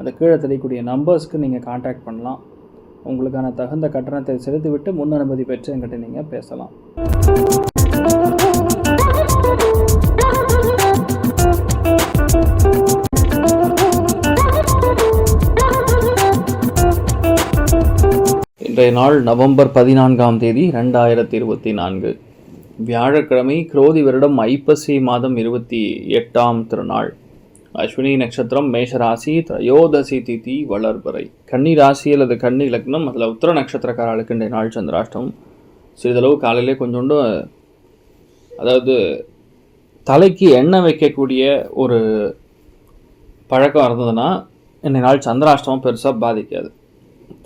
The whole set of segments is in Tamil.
அந்த கீழே தெரியக்கூடிய நம்பர்ஸ்க்கு நீங்கள் காண்டாக்ட் பண்ணலாம். உங்களுக்கான தகுந்த கட்டணத்தை செலுத்திவிட்டு முன் அனுமதி பெற்று என்கிட்ட நீங்கள் பேசலாம். இன்றைய நாள் நவம்பர் பதினான்காம் தேதி ரெண்டாயிரத்தி இருபத்தி நான்கு. வியாழக்கிழமை குரோதி வருடம் ஐப்பசி மாதம் இருபத்தி எட்டாம் திருநாள். அஸ்வினி நட்சத்திரம் மேஷராசி திரையோதசி திதி வளர்பறை. கன்னி ராசி அல்லது கன்னி லக்னம் அதில் உத்தர நட்சத்திரக்காரர்களுக்கு இன்றைய நாள் சந்திராஷ்டம் சிறிதளவு காலையிலே கொஞ்சோண்டு அதாவது தலைக்கு எண்ணெய் வைக்கக்கூடிய ஒரு பழக்கம் இருந்ததுன்னா இன்றைய நாள் சந்திராஷ்டமம் பெருசாக பாதிக்காது.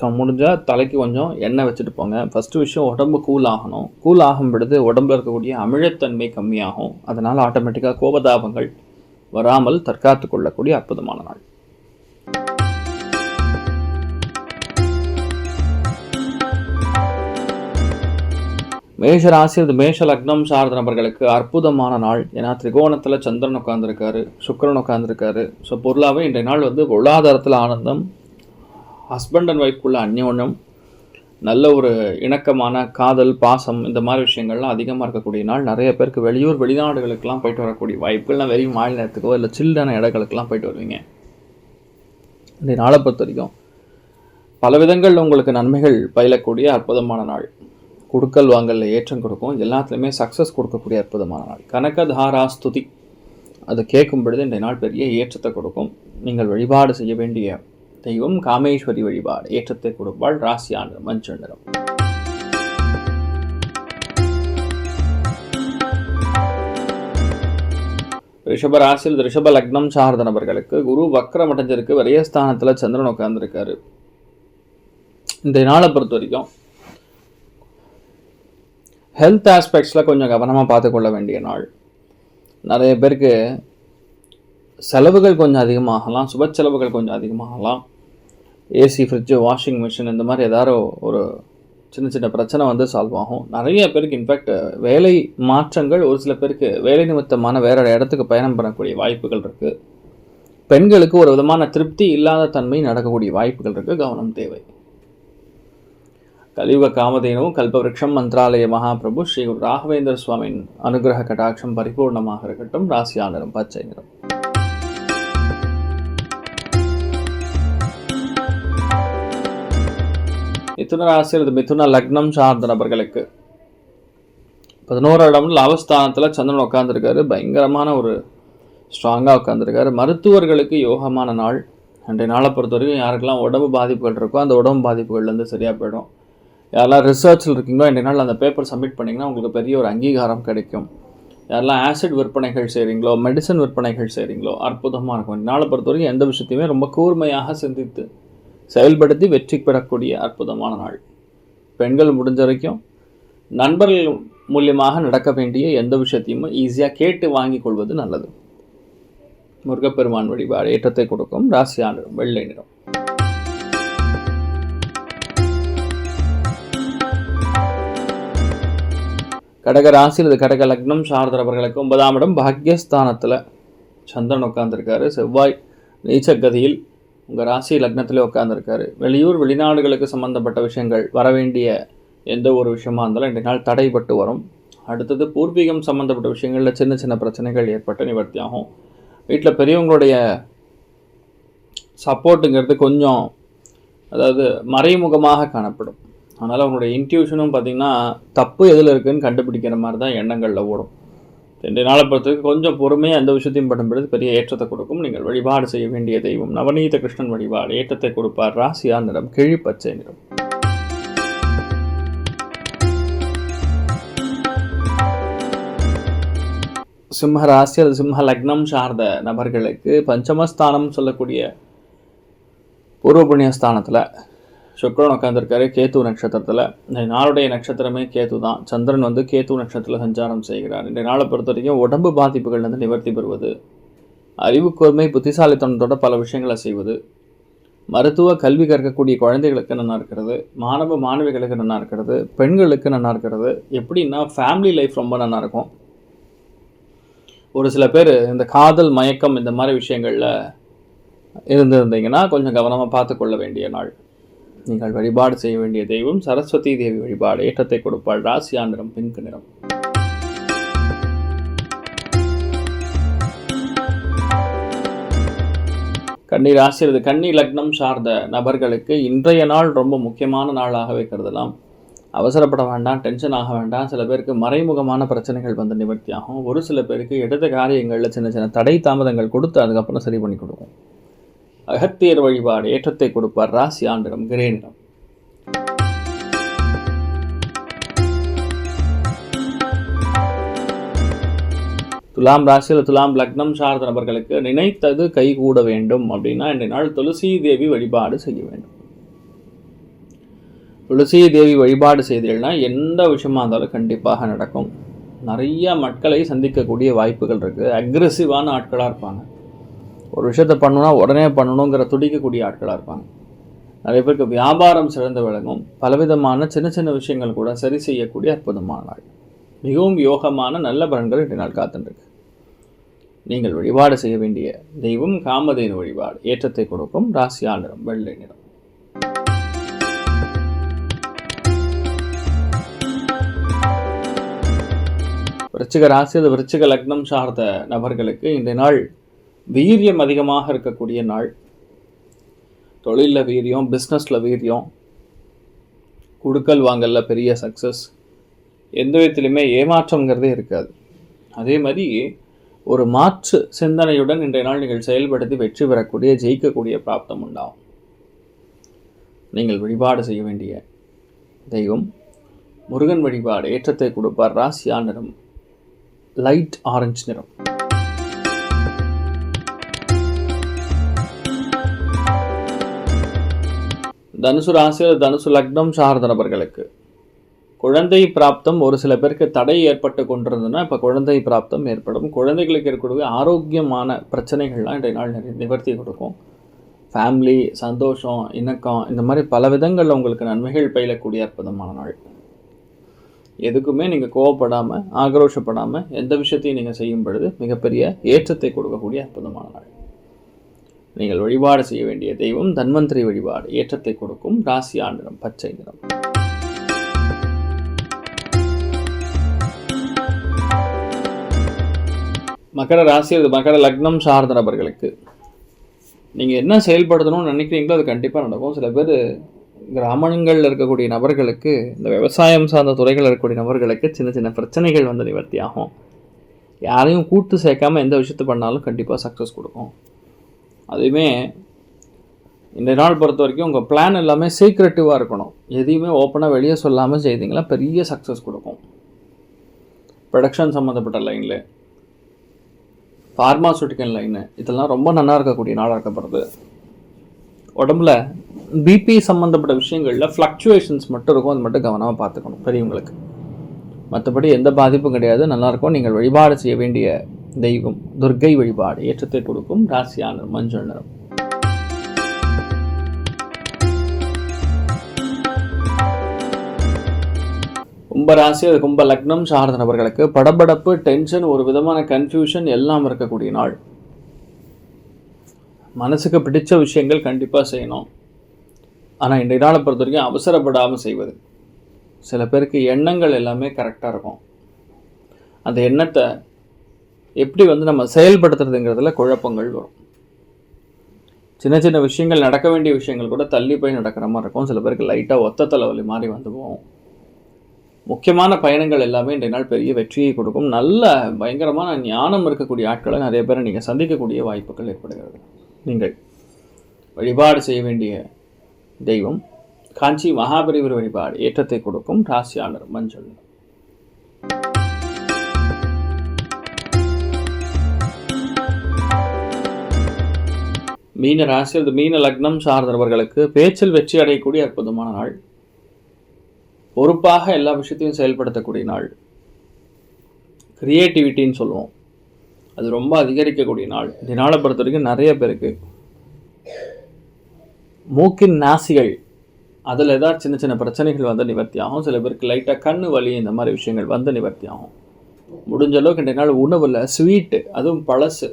ஸோ முடிஞ்சால் தலைக்கு கொஞ்சம் எண்ணெய் வச்சுட்டு போங்க. ஃபஸ்ட்டு விஷயம் உடம்பு கூல் ஆகணும். கூல் ஆகும் பொழுது உடம்புல இருக்கக்கூடிய அமிழத்தன்மை கம்மியாகும். அதனால் ஆட்டோமேட்டிக்காக கோபதாபங்கள் வராமல் தற்காத்து கொள்ளக்கூடிய அற்புதமான நாள். மேஷ ராசி அது மேஷ லக்னம் சார்ந்த நபர்களுக்கு அற்புதமான நாள். ஏன்னா திரிகோணத்தில் சந்திரன் உட்காந்துருக்காரு சுக்கிரன் உட்காந்துருக்காரு ஸோ பொருளாகவே இன்றைய நாள் வந்து பொருளாதாரத்தில் ஆனந்தம் ஹஸ்பண்ட் அண்ட் ஒய்ஃப்குள்ள அந்யோன்யம் நல்ல ஒரு இணக்கமான காதல் பாசம் இந்த மாதிரி விஷயங்கள்லாம் அதிகமாக இருக்கக்கூடிய நாள். நிறைய பேருக்கு வெளியூர் வெளிநாடுகளுக்கெல்லாம் போயிட்டு வரக்கூடிய வாய்ப்புகள்லாம் வெறும் மாநிலத்துக்கோ இல்லை சில்டான இடங்களுக்கெல்லாம் போயிட்டு வருவீங்க. இந்த நாளை பொறுத்த வரைக்கும் பல விதங்களில் உங்களுக்கு நன்மைகள் பயிலக்கூடிய அற்புதமான நாள். கொடுக்கல் வாங்கலில் ஏற்றம் கொடுக்கும். எல்லாத்துலேயுமே சக்ஸஸ் கொடுக்கக்கூடிய அற்புதமான நாள். கனகதாரா ஸ்துதி. அது கேட்கும் பொழுது இந்த நாள் பெரிய ஏற்றத்தை கொடுக்கும். நீங்கள் வழிபாடு செய்ய வேண்டிய தெய்வம் காமேஸ்வரி வழிபாடு. ஏற்றத்தை கொடுப்பாள் ராசியான மஞ்சள் நிறம். ரிஷப ராசியில் ரிஷப லக்னம் சார்ந்த நபர்களுக்கு குரு வக்ரம் அடைஞ்சிருக்கு விரயஸ்தானத்தில் சந்திரன் உட்கார்ந்துருக்காரு. இந்த நாளை பொறுத்த வரைக்கும் ஹெல்த் ஆஸ்பெக்ட்ஸில் கொஞ்சம் கவனமாக பார்த்துக்கொள்ள வேண்டிய நாள். நிறைய பேருக்கு செலவுகள் கொஞ்சம் அதிகமாகலாம் சுப செலவுகள் கொஞ்சம் அதிகமாகலாம். ஏசி ஃப்ரிட்ஜு வாஷிங் மிஷின் இந்த மாதிரி ஏதாவது ஒரு சின்ன சின்ன பிரச்சனை வந்து சால்வ் ஆகும். நிறைய பேருக்கு இன்ஃபேக்ட் வேலை மாற்றங்கள் ஒரு சில பேருக்கு வேலை நிமித்தமான வேற இடத்துக்கு பயணம் பண்ணக்கூடிய வாய்ப்புகள் இருக்குது பெண்களுக்கு ஒரு விதமான திருப்தி இல்லாத தன்மை நடக்கக்கூடிய வாய்ப்புகள் இருக்குது கவனம் தேவை. கலியுக காமதேனும் கல்பவருஷம் மந்திராலய மகாபிரபு ஸ்ரீ ராகவேந்திர சுவாமியின் அனுகிரக கடாட்சம் பரிபூர்ணமாக இருக்கட்டும். ராசியா நிறம் பச்சை நிறம். மிதுன ராசி அல்லது மிதுன லக்னம் சார்ந்த நபர்களுக்கு பதினோரு இடம் லாபஸ்தானத்தில் சந்திரன் உட்காந்துருக்காரு பயங்கரமான ஒரு ஸ்ட்ராங்காக உட்காந்துருக்காரு மருத்துவர்களுக்கு யோகமான நாள். அன்றைய நாளை பொறுத்த வரைக்கும் யாருக்கெல்லாம் உடம்பு பாதிப்புகள் இருக்கோ அந்த உடம்பு பாதிப்புகள்லேருந்து சரியாக போயிடும். யாரெல்லாம் ரிசர்ச்சில் இருக்கீங்களோ இன்றைய நாள் அந்த பேப்பர் சப்மிட் பண்ணிங்கன்னா உங்களுக்கு பெரிய ஒரு அங்கீகாரம் கிடைக்கும். யாரெல்லாம் ஆசிட் விற்பனைகள் செய்கிறீங்களோ மெடிசன் விற்பனைகள் செய்கிறீங்களோ அற்புதமாக இருக்கும். நாளை பொறுத்த வரைக்கும் எந்த விஷயத்தையுமே ரொம்ப கூர்மையாக சிந்தித்து செயல்படுத்தி வெற்றி பெறக்கூடிய அற்புதமான நாள். பெண்கள் முடிஞ்ச வரைக்கும் நண்பர்கள் மூலியமாக நடக்க வேண்டிய எந்த விஷயத்தையும் ஈஸியாக கேட்டு வாங்கி கொள்வது நல்லது. முருகப்பெருமான் வழிபாடு ஏற்றத்தை கொடுக்கும் ராசியான நிறம் வெள்ளை நிறம். கடக ராசி அல்லது கடக லக்னம் சார்ந்தவர்களுக்கு ஒன்பதாம் இடம் பாக்யஸ்தானத்தில் சந்திரன் உட்கார்ந்துருக்காரு. செவ்வாய் நீச்சகதியில் உங்கள் ராசி லக்னத்திலே உட்காந்துருக்காரு வெளியூர் வெளிநாடுகளுக்கு சம்மந்தப்பட்ட விஷயங்கள் வரவேண்டிய எந்த ஒரு விஷயமா இருந்தாலும் இன்றைய நாள் தடைப்பட்டு வரும். அடுத்தது பூர்வீகம் சம்மந்தப்பட்ட விஷயங்களில் சின்ன சின்ன பிரச்சனைகள் ஏற்பட்டு நிவர்த்தி ஆகும் வீட்டில் பெரியவங்களுடைய சப்போர்ட்டுங்கிறது கொஞ்சம் அதாவது மறைமுகமாக காணப்படும். அதனால் அவங்களுடைய இன்ட்யூஷனும் பார்த்திங்கன்னா தப்பு எதில் இருக்குதுன்னு கண்டுபிடிக்கிற மாதிரி தான் எண்ணங்களில் ஓடும். ரெண்டு நாளை பொறுத்தவரைக்கும் கொஞ்சம் பொறுமையாக எந்த விஷயத்தையும் பண்ணும்போது பெரிய ஏற்றத்தை கொடுக்கும். நீங்கள் வழிபாடு செய்ய வேண்டிய தெய்வம் நவநீத கிருஷ்ணன் வழிபாடு ஏற்றத்தை கொடுப்பார். ராசியா நிறம் கிழி பச்சை நிறம். சிம்ம ராசி அல்லது சிம்ம லக்னம் சார்ந்த நபர்களுக்கு பஞ்சமஸ்தானம் சொல்லக்கூடிய பூர்வ புண்ணியஸ்தானத்தில் சுக்கரன் உட்காந்துருக்காரு கேத்து நட்சத்திரத்தில். இந்த நாளுடைய நட்சத்திரமே கேத்து தான். சந்திரன் வந்து கேத்து நட்சத்திரத்தில் சஞ்சாரம் செய்கிறார். இந்த நாளை பொறுத்த வரைக்கும் உடம்பு பாதிப்புகள் வந்து நிவர்த்தி பெறுவது அறிவு புத்திசாலித்தனத்தோட பல விஷயங்களை செய்வது மருத்துவ கல்வி கற்கக்கூடிய குழந்தைகளுக்கு நல்லா இருக்கிறது மாணவ மாணவிகளுக்கு நல்லா இருக்கிறது பெண்களுக்கு நல்லா இருக்கிறது. எப்படின்னா ஃபேமிலி லைஃப் ரொம்ப நல்லா இருக்கும். ஒரு சில பேர் இந்த காதல் மயக்கம் இந்த மாதிரி விஷயங்களில் இருந்திருந்தீங்கன்னா கொஞ்சம் கவனமாக பார்த்து கொள்ள வேண்டிய நாள். நீங்கள் வழிபாடு செய்ய வேண்டிய தெய்வம் சரஸ்வதி தேவி வழிபாடு. ஏற்றத்தை கொடுப்பாள் ராசியா நிறம் பிங்க் நிறம். கன்னி ராசி கன்னி லக்னம் சார்ந்த நபர்களுக்கு இன்றைய நாள் ரொம்ப முக்கியமான நாளாகவே கருதலாம். அவசரப்பட வேண்டாம் டென்ஷன் ஆக வேண்டாம். சில பேருக்கு மறைமுகமான பிரச்சனைகள் வந்து நிவர்த்தியாகும் ஒரு சில பேருக்கு எடுத்த காரியங்களில் சின்ன சின்ன தடை தாமதங்கள் கொடுத்து அதுக்கப்புறம் சரி பண்ணி கொடுக்கும். அகத்தியர் வழிபாடு ஏற்றத்தை கொடுப்பார் ராசி ஆண்டிடம் கிரேனிடம். துலாம் ராசியில் துலாம் லக்னம் சார்ந்த நபர்களுக்கு நினைத்தது கைகூட வேண்டும் அப்படின்னா இன்றைய நாள் துளசி தேவி வழிபாடு செய்ய வேண்டும். துளசி தேவி வழிபாடு செய்தீங்கன்னா எந்த விஷயமா இருந்தாலும் கண்டிப்பாக நடக்கும். நிறைய மக்களை சந்திக்கக்கூடிய வாய்ப்புகள் இருக்குது அக்ரெசிவான ஆட்களாக இருப்பாங்க. ஒரு விஷயத்த பண்ணணும்னா உடனே பண்ணணுங்கிற துடிக்கக்கூடிய ஆட்களாக இருப்பாங்க. நிறைய பேருக்கு வியாபாரம் சிறந்து விளங்கும். பலவிதமான சின்ன சின்ன விஷயங்கள் கூட சரி செய்யக்கூடிய அற்புதமான நாள். மிகவும் யோகமான நல்ல பலன்கள் இன்றைய நாள் காத்துருக்கு நீங்கள் வழிபாடு செய்ய வேண்டிய தெய்வம் காமதேனு வழிபாடு. ஏற்றத்தை கொடுக்கும் ராசியா நிறம் வெள்ளை நிறம். விருச்சிக ராசி அது விருச்சிக லக்னம் சார்ந்த நபர்களுக்கு இந்த நாள் வீரியம் அதிகமாக இருக்கக்கூடிய நாள். தொழிலில் வீரியம் பிஸ்னஸில் வீரியம் கொடுக்கல் வாங்கலில் பெரிய சக்ஸஸ் எந்த விதத்துலையுமே ஏமாற்றங்கிறதே இருக்காது. அதே மாதிரி ஒரு மாற்று சிந்தனையுடன் இன்றைய நாள் நீங்கள் செயல்படுத்தி வெற்றி பெறக்கூடிய ஜெயிக்கக்கூடிய பிராப்தம் உண்டாகும். நீங்கள் வழிபாடு செய்ய வேண்டிய தெய்வம் முருகன் வழிபாடு ஏற்றத்தை கொடுப்பார் ராசியா நிறம் லைட் ஆரஞ்சு நிறம். தனுசு ராசியில் தனுசு லக்னம் சார்ந்த நபர்களுக்கு. குழந்தை பிராப்தம் ஒரு சில பேருக்கு தடை ஏற்பட்டு கொண்டிருந்ததுன்னா இப்போ குழந்தை பிராப்தம் ஏற்படும். குழந்தைகளுக்கு இருக்கக்கூடிய ஆரோக்கியமான பிரச்சனைகள்லாம் இன்றைய நாள் நிறைய நிவர்த்தி கொடுக்கும். ஃபேமிலி சந்தோஷம் இணக்கம் இந்த மாதிரி பல விதங்களில் உங்களுக்கு நன்மைகள் பயிலக்கூடிய அற்புதமான நாள். எதுக்குமே நீங்கள் கோவப்படாமல் ஆக்ரோஷப்படாமல் எந்த விஷயத்தையும் நீங்கள் செய்யும் பொழுது மிகப்பெரிய ஏற்றத்தை கொடுக்கக்கூடிய அற்புதமான நாள். நீங்கள் வழிபாடு செய்ய வேண்டிய தெய்வம் தன்வந்திரி வழிபாடு. ஏற்றத்தை கொடுக்கும் ராசி ஆண்டிடம் பச்சை நிறம். மகர ராசி அல்லது மகர லக்னம் சார்ந்த நபர்களுக்கு நீங்கள் என்ன செயல்படுத்தணும்னு நினைக்கிறீங்களோ அது கண்டிப்பாக நடக்கும். சில பேர் கிராமங்களில் இருக்கக்கூடிய நபர்களுக்கு இந்த விவசாயம் சார்ந்த துறைகளில் இருக்கக்கூடிய நபர்களுக்கு சின்ன சின்ன பிரச்சனைகள் வந்து நிவர்த்தி ஆகும். யாரையும் கூட்டு சேர்க்காம எந்த விஷயத்தை பண்ணாலும் கண்டிப்பாக சக்ஸஸ் கொடுக்கும். அதுவுமே இந்த நாள் பொறுத்த வரைக்கும் உங்கள் பிளான் எல்லாமே சீக்ரெட்டிவாக இருக்கணும். எதையுமே ஓப்பனாக வெளியே சொல்லாமல் செய்தீங்களா பெரிய சக்ஸஸ் கொடுக்கும். ப்ரொடக்ஷன் சம்மந்தப்பட்ட லைனில் ஃபார்மாசூட்டிக்கல் லைனு இதெல்லாம் ரொம்ப நல்லா இருக்கக்கூடிய நாளாக இருக்கப்படுது உடம்புல பிபி சம்மந்தப்பட்ட விஷயங்களில் ஃப்ளக்சுவேஷன்ஸ் மட்டும் இருக்கும் அது மட்டும் கவனமாக பார்த்துக்கணும் பெரியவங்களுக்கு. மற்றபடி எந்த பாதிப்பும் கிடையாது நல்லாயிருக்கும் நீங்கள் வழிபாடு செய்ய வேண்டிய தெய்வம் துர்க்கை வழிபாடு ஏற்றத்தை கொடுக்கும் ராசியான மஞ்சள் நிறம். கும்பராசி அது கும்ப லக்னம் சார்ந்த நபர்களுக்கு படபடப்பு டென்ஷன் ஒரு விதமான கன்ஃபியூஷன் எல்லாம் இருக்கக்கூடிய நாள். மனசுக்கு பிடிச்ச விஷயங்கள் கண்டிப்பாக செய்யணும். ஆனால் இன்றைய நாளை பொறுத்த வரைக்கும் அவசரப்படாமல் செய்வது. சில பேருக்கு எண்ணங்கள் எல்லாமே கரெக்டாக இருக்கும். அந்த எண்ணத்தை எப்படி வந்து நம்ம செயல்படுத்துறதுங்கிறதுல குழப்பங்கள் வரும். சின்ன சின்ன விஷயங்கள் நடக்க வேண்டிய விஷயங்கள் கூட தள்ளி போய் நடக்கிற மாதிரி இருக்கும். சில பேருக்கு லைட்டாக ஒத்த தலைவலி மாதிரி வந்து போகும். முக்கியமான பயணங்கள் எல்லாமே இன்றைய நாள் பெரிய வெற்றியை கொடுக்கும். நல்ல பயங்கரமான ஞானம் இருக்கக்கூடிய ஆட்களை நிறைய பேரை நீங்கள் சந்திக்கக்கூடிய வாய்ப்புகள் ஏற்படுகிறது. நீங்கள் வழிபாடு செய்ய வேண்டிய தெய்வம் காஞ்சி மகாபரிவர் வழிபாடு ஏற்றத்தை கொடுக்கும் ராசியாளர் மஞ்சள். மீன ராசி அல்லது மீன லக்னம் சார்ந்தவர்களுக்கு பேச்சில் வெற்றி அடையக்கூடிய அற்புதமான நாள். பொறுப்பாக எல்லா விஷயத்தையும் செயல்படுத்தக்கூடிய நாள். கிரியேட்டிவிட்டின்னு சொல்லுவோம். அது ரொம்ப அதிகரிக்கக்கூடிய நாள். இந்த நாளை பொறுத்த வரைக்கும் நிறைய பேருக்கு மூக்கின் நாசிகள் அதில் ஏதாவது சின்ன சின்ன பிரச்சனைகள் வந்து நிவர்த்தி ஆகும். சில பேருக்கு லைட்டாக கண்ணு வலி இந்த மாதிரி விஷயங்கள் வந்து நிவர்த்தி ஆகும். முடிஞ்ச அளவுக்கு இன்றைய நாள் உணவில் ஸ்வீட்டு அதுவும் பழசு.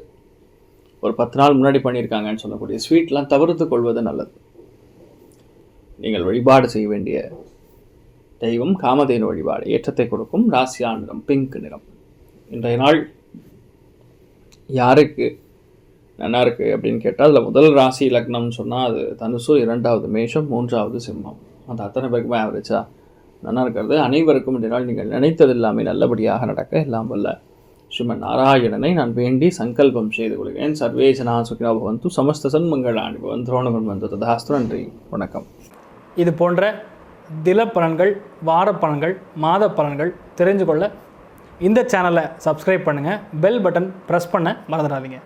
ஒரு பத்து நாள் முன்னாடி பண்ணியிருக்காங்கன்னு சொல்லக்கூடிய ஸ்வீட்லாம் தவிர்த்து கொள்வது நல்லது. நீங்கள் வழிபாடு செய்ய வேண்டிய தெய்வம் காமதேனு வழிபாடு ஏற்றத்தை கொடுக்கும் ராசியா நிறம் பிங்க் நிறம். இன்றைய நாள் யாருக்கு நல்லா இருக்குது அப்படின்னு கேட்டால் அதில் முதல் ராசி லக்னம்னு சொன்னால் அது தனுசு இரண்டாவது மேஷம் மூன்றாவது சிம்மம். அந்த அத்தனை பேருக்குமே ஆவரேஜாக நல்லா இருக்கிறது. அனைவருக்கும் இன்றைய நாள் நீங்கள் நினைத்தது எல்லாமே நல்லபடியாக நடக்க எல்லாம் வல்ல. ஸ்ரீமன் நாராயணனை நான் வேண்டி சங்கல்பம் செய்து கொள்கிறேன். சர்வே சுகிரா பவந்து சமஸ்த சன்மங்களாணி பவன் துரோணகுன் வந்து ததாஸ்து. நன்றி. வணக்கம். இது போன்ற தில பலன்கள் வார பலன்கள் மாத பலன்கள் தெரிஞ்சு கொள்ள இந்த சேனலை சப்ஸ்கிரைப் பண்ணுங்கள் பெல் பட்டன் ப்ரெஸ் பண்ண மறந்துடாதீங்க.